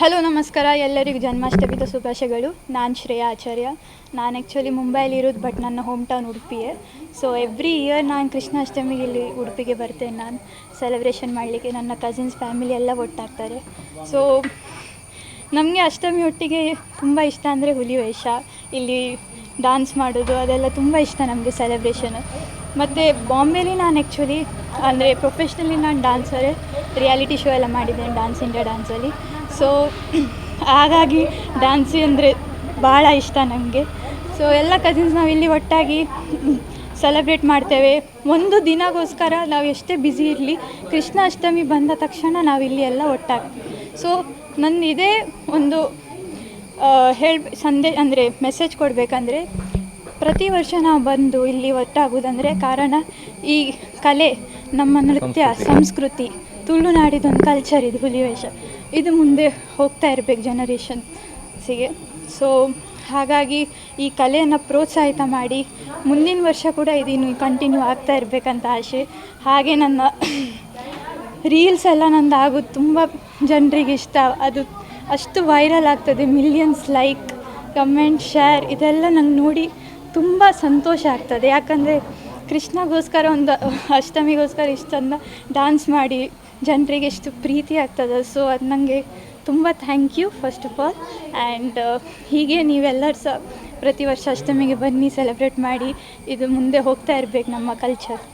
Hello ನಮಸ್ಕಾರ. ಎಲ್ಲರಿಗೂ ಜನ್ಮಾಷ್ಟಮಿದ ಶುಭಾಶಯಗಳು. ನಾನು ಶ್ರೇಯಾ ಆಚಾರ್ಯ. ನಾನು ಆ್ಯಕ್ಚುಲಿ ಮುಂಬೈಲಿ ಇರೋದು ಬಟ್ ನನ್ನ ಹೋಮ್ ಟೌನ್ ಉಡುಪಿಯೇ. ಸೊ ಎವ್ರಿ ಇಯರ್ ನಾನು ಕೃಷ್ಣಾಷ್ಟಮಿಗೆ ಇಲ್ಲಿ ಉಡುಪಿಗೆ ಬರ್ತೇನೆ ನಾನು. ಸೆಲೆಬ್ರೇಷನ್ ಮಾಡಲಿಕ್ಕೆ ನನ್ನ ಕಸಿನ್ಸ್ ಫ್ಯಾಮಿಲಿ ಎಲ್ಲ ಒಟ್ಟಾಗ್ತಾರೆ. ಸೊ ನಮಗೆ ಅಷ್ಟಮಿ ಒಟ್ಟಿಗೆ ತುಂಬ ಇಷ್ಟ ಅಂದರೆ ಹುಲಿ ವೇಷ. ಇಲ್ಲಿ ಡಾನ್ಸ್ ಮಾಡೋದು, ಅದೆಲ್ಲ ತುಂಬ ಇಷ್ಟ ನಮಗೆ ಸೆಲೆಬ್ರೇಷನ್ ಮತ್ತು ಬಾಂಬೆಲಿ ನಾನು ಆ್ಯಕ್ಚುಲಿ ಅಂದರೆ ಪ್ರೊಫೆಷ್ನಲಿ ನಾನು ಡಾನ್ಸರೇ ರಿಯಾಲಿಟಿ ಶೋ ಎಲ್ಲ ಮಾಡಿದ್ದೇನೆ ಡಾನ್ಸ್ ಇಂಡಿಯಾ ಡಾನ್ಸಲ್ಲಿ ಸೊ ಹಾಗಾಗಿ ಡ್ಯಾನ್ಸ್ ಅಂದರೆ ಭಾಳ ಇಷ್ಟ ನನಗೆ ಸೊ ಎಲ್ಲ ಕಸಿನ್ಸ್ ನಾವು ಇಲ್ಲಿ ಒಟ್ಟಾಗಿ ಸೆಲೆಬ್ರೇಟ್ ಮಾಡ್ತೇವೆ. ಒಂದು ದಿನಗೋಸ್ಕರ ನಾವು ಎಷ್ಟೇ ಬ್ಯುಸಿ ಇರಲಿ, ಕೃಷ್ಣಾಷ್ಟಮಿ ಬಂದ ತಕ್ಷಣ ನಾವು ಇಲ್ಲಿ ಎಲ್ಲ ಒಟ್ಟಾಗ್ತೀವಿ ಸೊ ನನ್ನ ಇದೇ ಒಂದು ಹೇಳ, ಸಂದೇ, ಅಂದರೆ ಮೆಸೇಜ್ ಕೊಡಬೇಕಂದ್ರೆ, ಪ್ರತಿ ವರ್ಷ ನಾವು ಬಂದು ಇಲ್ಲಿ ಒಟ್ಟಾಗೋದಂದರೆ ಕಾರಣ ಈ ಕಲೆ, ನಮ್ಮ ನೃತ್ಯ, ಸಂಸ್ಕೃತಿ, ತುಳುನಾಡಿದೊಂದು ಕಲ್ಚರ್ ಇದು ಹುಲಿವೇಷ. ಇದು ಮುಂದೆ ಹೋಗ್ತಾ ಇರಬೇಕು ಜನರೇಷನ್ಸಿಗೆ ಸೊ ಹಾಗಾಗಿ ಈ ಕಲೆಯನ್ನು ಪ್ರೋತ್ಸಾಹಿತ ಮಾಡಿ ಮುಂದಿನ ವರ್ಷ ಕೂಡ ಇದಿನ್ನು ಕಂಟಿನ್ಯೂ ಆಗ್ತಾ ಇರಬೇಕಂತ ಆಸೆ. ಹಾಗೆ ನನ್ನ ರೀಲ್ಸ್ ಎಲ್ಲ ನಂದು ಆಗೋದು ತುಂಬ ಜನರಿಗೆ ಇಷ್ಟ. ಅದು ಅಷ್ಟು ವೈರಲ್ ಆಗ್ತದೆ. ಮಿಲಿಯನ್ಸ್ ಲೈಕ್ ಕಮೆಂಟ್ ಶೇರ್ ಇದೆಲ್ಲ ನಂಗೆ ನೋಡಿ ತುಂಬ ಸಂತೋಷ ಆಗ್ತದೆ. ಯಾಕಂದರೆ ಕೃಷ್ಣಗೋಸ್ಕರ ಒಂದು ಅಷ್ಟಮಿಗೋಸ್ಕರ ಇಷ್ಟೊಂದು ಡಾನ್ಸ್ ಮಾಡಿ ಜನರಿಗೆ ಎಷ್ಟು ಪ್ರೀತಿ ಆಗ್ತದೆ ಸೊ ಅದು ನನಗೆ ತುಂಬ thank you first of all and ಹೀಗೆ ನೀವೆಲ್ಲರೂ ಸಹ ಪ್ರತಿ ವರ್ಷ ಅಷ್ಟಮಿಗೆ ಬನ್ನಿ ಸೆಲೆಬ್ರೇಟ್ ಮಾಡಿ, ಇದು ಮುಂದೆ ಹೋಗ್ತಾ ಇರಬೇಕು ನಮ್ಮ ಕಲ್ಚರ್